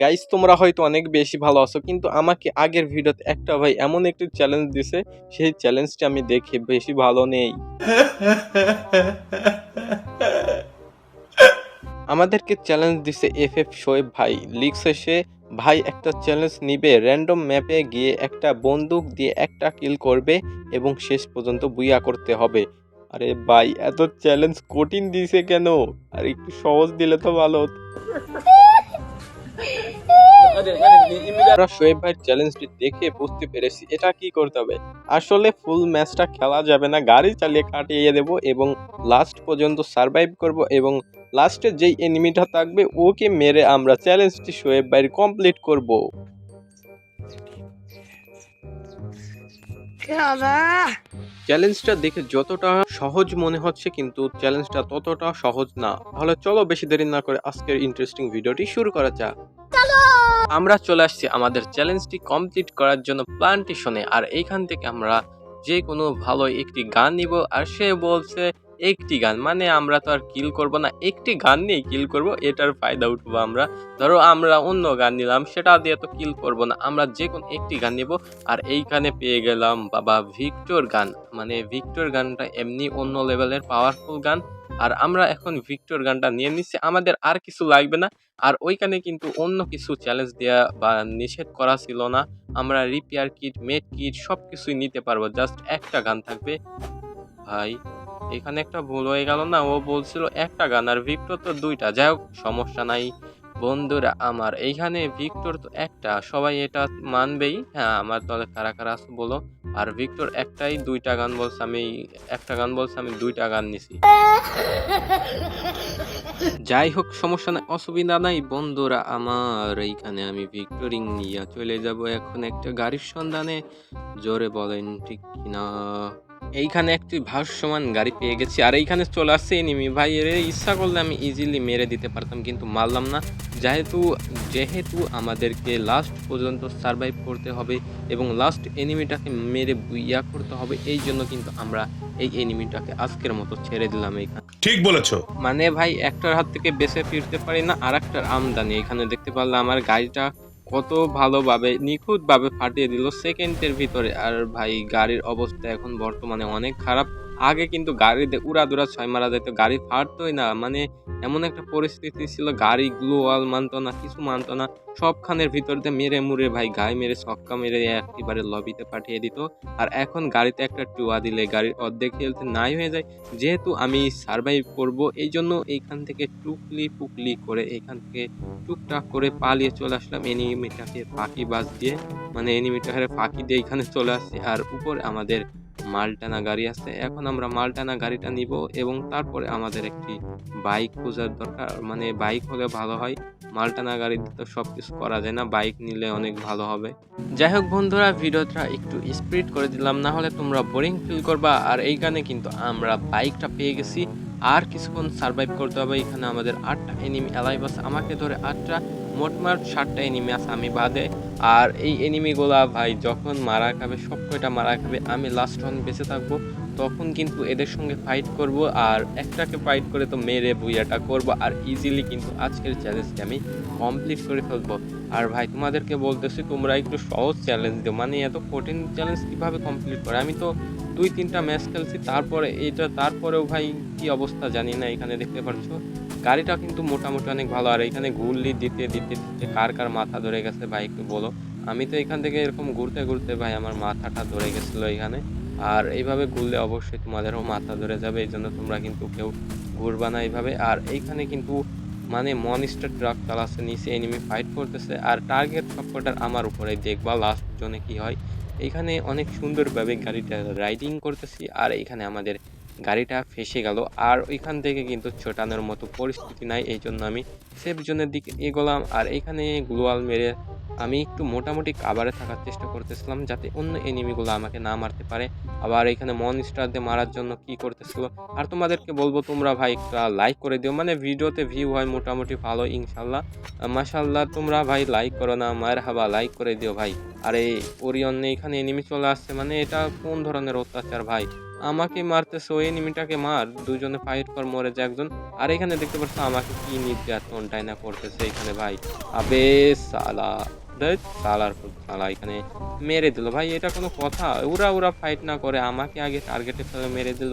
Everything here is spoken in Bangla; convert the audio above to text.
গাইস তোমরা হয়তো অনেক বেশি ভালো আছো, কিন্তু আমাকে আগের ভিডিওতে একটা ভাই এমন একটি চ্যালেঞ্জ দিছে, সেই চ্যালেঞ্জটা আমি দেখে বেশি ভালো নেই। আমাদেরকে চ্যালেঞ্জ দিছে এফ এফ শোয়েব ভাই। লিখছে সে, ভাই, একটা চ্যালেঞ্জ নিবে র্যান্ডম ম্যাপে গিয়ে একটা বন্দুক দিয়ে একটা কিল করবে এবং শেষ পর্যন্ত বুইয়া করতে হবে। আরে ভাই, এত চ্যালেঞ্জ কঠিন দিছে কেন? আর একটু সহজ দিলে তো ভালো হতো। আমরা শোয়েব ভাইয়ের চ্যালেঞ্জটি দেখে বুঝতে পেরেছি এটা কি করতে হবে? আসলে ফুল ম্যাচটা খেলা যাবে না গাড়ি চালিয়ে কাটিয়ে দেব এবং লাস্ট পর্যন্ত সারভাইভ করব এবং লাস্টে যেই এনিমিটা থাকবে ওকে মেরে আমরা চ্যালেঞ্জটি শোয়েব ভাইয়ের কমপ্লিট করব। চ্যালেঞ্জটা দেখে যতটা সহজ মনে হচ্ছে কিন্তু চ্যালেঞ্জটা ততটা সহজ না। তাহলে চলো বেশি দেরি না করে আজকের ইন্টারেস্টিং ভিডিওটি শুরু করা যাক। আমরা চলে আসছি আমাদের চ্যালেঞ্জটি কমপ্লিট করার জন্য প্ল্যান্টেশনে আর এইখান থেকে আমরা যে কোনো ভালো একটি গান নিব আর সে বলছে একটি গান। মানে আমরা তো আর কিল করব না। একটি গান নিয়ে কিল করব, এটার ফায়দা উঠবো আমরা। ধরো আমরা অন্য গান নিলাম, সেটা দিয়ে তো কিল করব না। আমরা যে কোনো একটি গান নিব, আর এইখানে পেয়ে গেলাম বাবা ভিক্টর গান। মানে ভিক্টর গানটা এমনি অন্য লেভেলের পাওয়ারফুল গান। আর আমরা এখন ভিক্টর গানটা নিয়ে নিচ্ছি। আমাদের আর কিছু লাগবে না। আর ওইখানে কিন্তু অন্য কিছু চ্যালেঞ্জ দেওয়া বা নিষেধ করা ছিল না। আমরা রিপেয়ার কিট মেড কিট সব কিছুই নিতে পারব। জাস্ট একটা গান থাকবে। ভাই এখানে একটা ভুল হয়ে গেল না। ও বলছিল, একটা গান আর ভিক্টর তো দুইটা। যাই হোক, সমস্যা নাই। বন্ধুরা আমার এইখানে ভিক্টর তো একটা। সবাই এটা মানবেই। হ্যাঁ আমার দলে কারা কারা আছে বলো? আর ভিক্টর একটাই, দুইটা গান বলছে আমি, একটা গান বলছে আমি দুইটা গান নিছি। যাই হোক, সমস্যা নাই, অসুবিধা নাই। বন্ধুরা আমার, এইখানে আমি ভিক্টোরিং নিয়ে চলে যাব। এখন একটা গাড়ির সন্ধানে। জোরে বলেন, ঠিক কিনা? এইখানে একটি ভাষ্যমান গাড়ি পেয়ে গেছি। আর এইখানে চলে আসছে এনিমি ভাই। এর ইচ্ছা করলে আমি ইজিলি মেরে দিতে পারতাম কিন্তু মারলাম না। যেহেতু যেহেতু আমাদেরকে লাস্ট পর্যন্ত সারভাইভ করতে হবে এবং লাস্ট এনিমিটাকে মেরে বুইয়া করতে হবে এই জন্য কিন্তু আমরা এই এনিমিটাকে আজকের মতো ছেড়ে দিলাম এইখানে। ঠিক বলেছ। মানে ভাই একটার হাত থেকে বেঁচে ফিরতে পারি না আর একটার আমদানি। এখানে দেখতে পারলে আমার গাড়িটা কত ভালোভাবে, নিখুঁতভাবে ফাটিয়ে দিল সেকেন্ডের ভিতরে। আর ভাই, গাড়ির অবস্থা এখন বর্তমানে অনেক খারাপ। আগে কিন্তু গাড়িতে উড়াদুরা ছয় মারা যেত, গাড়ি ফাটতোই না। মানে এমন একটা পরিস্থিতি ছিল, গাড়ি গ্লোয়াল মানতো না, কিছু মানতো না। সবখানের ভিতর দিয়ে মেরে মুড়ে ভাই গায়ে মেরে ছক্কা মেরে একেবারে লবিতে পাঠিয়ে দিত। আর এখন গাড়িতে একটা টুয়া দিলে, গাড়ির অর্ধেক হেলতে নাই হয়ে যায়। যেহেতু আমি সার্ভাইভ করব এই জন্য এইখান থেকে টুকলি পুকলি করে, এইখান থেকে টুকটাক করে পালিয়ে চলে আসলাম এনিমিটাকে ফাঁকি বাজ দিয়ে। মানে এনিমিটাকে ফাঁকি দিয়ে এখানে চলে আসছি। আর উপরে আমাদের মালটানা গাড়ি আছে, এখন আমরা মালটানা গাড়িটা নিব এবং তারপরে আমাদের একটি বাইক খোঁজার দরকার। মানে বাইক হলে ভালো হয় মালটানা গাড়িতে তো সব কিছু করা যায় না, বাইক নিলে অনেক ভালো হবে। যাই হোক বন্ধুরা, ভিডিওটা একটু স্পিড করে দিলাম, না হলে তোমরা বোরিং ফিল করবা। আর এইখানে কিন্তু আমরা বাইকটা পেয়ে গেছি। আর কিছুক্ষণ সার্ভাইভ করতে হবে, এখানে আমাদের আটটা এনিমি অ্যালাইভ আছে। আমাকে ধরে আটটা মোটমাট ষাটটা এনিমি আছে আমি বাদে। আর এই এনিমিগুলা ভাই, যখন মারা খাবে, সব কয়টা মারা খাবে, আমি লাস্ট রান বেঁচে থাকব, তখন কিন্তু এদের সঙ্গে ফাইট করব আর একটাকে ফাইট করে তো মেরে বুইয়াটা করব আর ইজিলি কিন্তু আজকের চ্যালেঞ্জটি আমি কমপ্লিট করে ফেলব। আর ভাই, তোমাদেরকে বলতেছি, তোমরা একটু সহজ চ্যালেঞ্জ দিও। মানে এত কঠিন চ্যালেঞ্জ কীভাবে কমপ্লিট করে? আমি তো দুই তিনটা ম্যাচ খেলছি, তারপরে এটা তারপরেও ভাই কি অবস্থা জানি না, এখানে দেখতে পাচ্ছ। গাড়িটা কিন্তু মোটামুটি অনেক ভালো। আর এখানে ঘুরলি দিতে দিতে দিতে কার কার মাথা ধরে গেছে ভাই একটু বলো। আমি তো এখান থেকে এরকম ঘুরতে ঘুরতে ভাই আমার মাথাটা ধরে গেছিল এখানে। আর এইভাবে ঘুরলে অবশ্যই তোমাদেরও মাথা ধরে যাবে, এই জন্য তোমরা কিন্তু কেউ ঘুরবা না এইভাবে। আর এইখানে কিন্তু মানে মনস্টার ট্রাক চালাচ্ছে নিচে এনিমি ফাইট করতেছে। আর টার্গেট সবকটার আমার উপরে দেখবা লাস্ট জনে কি হয়। এইখানে অনেক সুন্দরভাবে গাড়িটা রাইডিং করতেছি। আর এইখানে আমাদের গাড়িটা ফেসে গেল। আর ওইখান থেকে কিন্তু ছোটানোর মতো পরিস্থিতি নাই, এই জন্য আমি সেফ জোনের দিকে এগোলাম। আর এখানে গ্লোয়াল মেরে আমি একটু মোটামুটি কাভারে থাকার চেষ্টা করতেছিলাম যাতে অন্য এনিমিগুলো আমাকে না মারতে পারে। আবার এখানে মন স্টার দিয়ে মারার জন্য কি করতেছিল? আর তোমাদেরকে বলব, তোমরা ভাই একটা লাইক করে দিও। মানে ভিডিওতে ভিউ হয় মোটামুটি ভালো ইনশাল্লাহ মাশাল্লাহ তোমরা ভাই লাইক করো না মায়ের হাবা লাইক করে দিও ভাই। আর এই ওরিয়ন এখানে এনিমি চলে আসছে। মানে এটা কোন ধরনের অত্যাচার ভাই? আমাকে মারতে ওই এনিমিটাকে মার। দুজনে ফাইট কর, মরে যায় একজন। আর এখানে দেখতে পাচ্ছ আমাকে কি নির্যাতন না করতেছে এখানে ভাই। আবে সালা সালার সালা এখানে মেরে দিল। ভাই, এটা কোনো কথা। ওরা ওরা ফাইট না করে, আমাকে আগে টার্গেটে ফেলে মেরে দিল।